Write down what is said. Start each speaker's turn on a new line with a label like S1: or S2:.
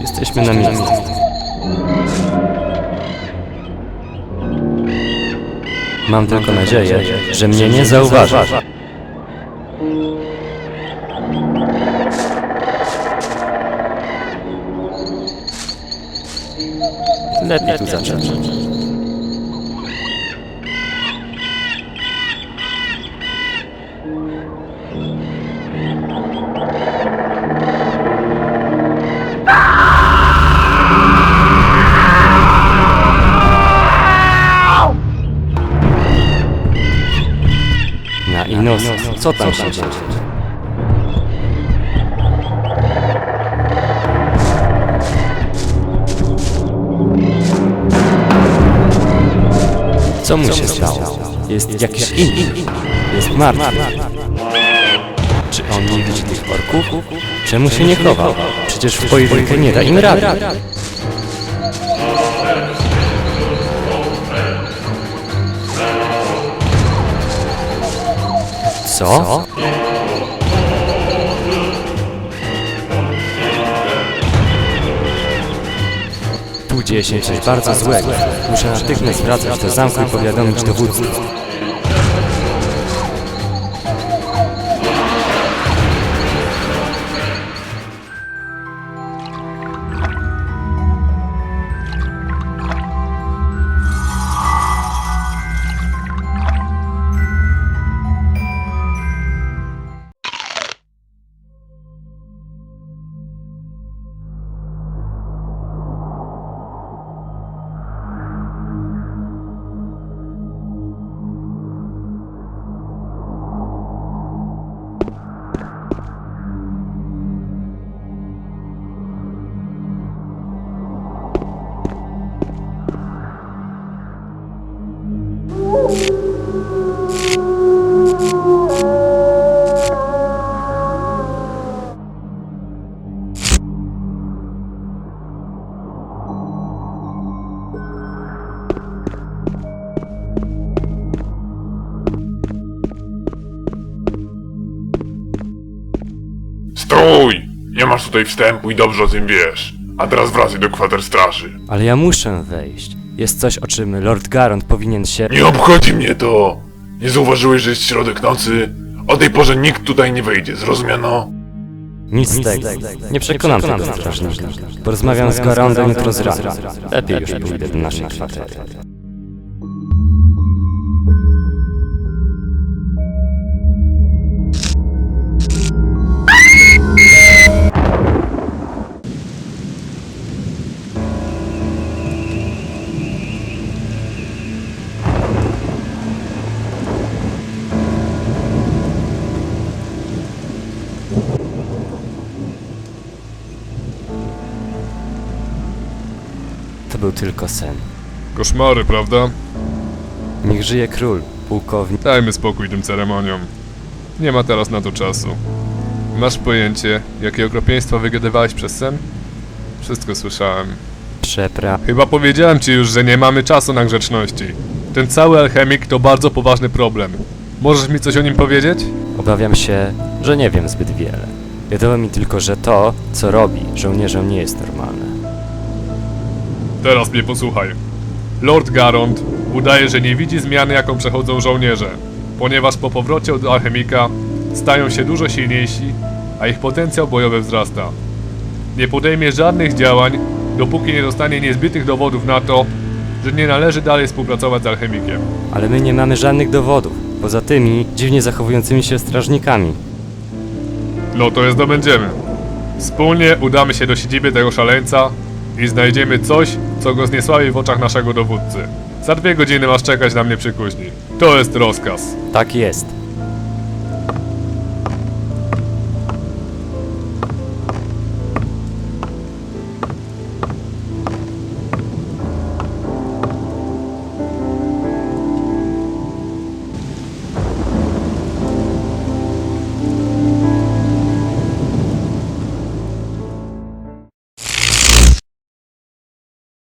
S1: Jesteśmy na miejscu. Mam tylko nadzieję, że mnie nie zauważysz. Lepiej tu zacząć. Na Inos, co tam się dzieje? Co mu się stało? Jest jakiś inny. Jest martwy. Czy on nie widzi tych orków? Czemu się nie chowa? Przecież w pojedynkę nie da im rady. Co? Dzieje się coś bardzo złego. Muszę natychmiast wracać do zamku i powiadomić dowódców.
S2: Stój! Nie masz tutaj wstępu i dobrze o tym wiesz. A teraz wracaj do kwater straży.
S1: Ale ja muszę wejść. Jest coś, o czym Lord Garond powinien się...
S2: Nie obchodzi mnie to! Nie zauważyłeś, że jest środek nocy? O tej porze nikt tutaj nie wejdzie, zrozumiano?
S1: Nic z tego. Nie przekonam tego strażnika. Porozmawiam z Garondem jutro z rana. Lepiej już pójdę do naszej kwatery. To był tylko sen.
S3: Koszmary, prawda?
S1: Niech żyje król, pułkownik.
S3: Dajmy spokój tym ceremoniom. Nie ma teraz na to czasu. Masz pojęcie, jakie okropieństwa wygadywałeś przez sen? Wszystko słyszałem.
S1: Przepra...
S3: Chyba powiedziałem ci już, że nie mamy czasu na grzeczności. Ten cały alchemik to bardzo poważny problem. Możesz mi coś o nim powiedzieć?
S1: Obawiam się, że nie wiem zbyt wiele. Wiadomo mi tylko, że to, co robi żołnierzom nie jest normalne.
S3: Teraz mnie posłuchaj. Lord Garond udaje, że nie widzi zmiany, jaką przechodzą żołnierze, ponieważ po powrocie do alchemika stają się dużo silniejsi, a ich potencjał bojowy wzrasta. Nie podejmie żadnych działań, dopóki nie dostanie niezbitych dowodów na to, że nie należy dalej współpracować z alchemikiem.
S1: Ale my nie mamy żadnych dowodów, poza tymi dziwnie zachowującymi się strażnikami.
S3: No to je zdobędziemy. Wspólnie udamy się do siedziby tego szaleńca i znajdziemy coś, co go zniesławi w oczach naszego dowódcy. Za dwie godziny masz czekać na mnie przy kuźni. To jest rozkaz.
S1: Tak jest.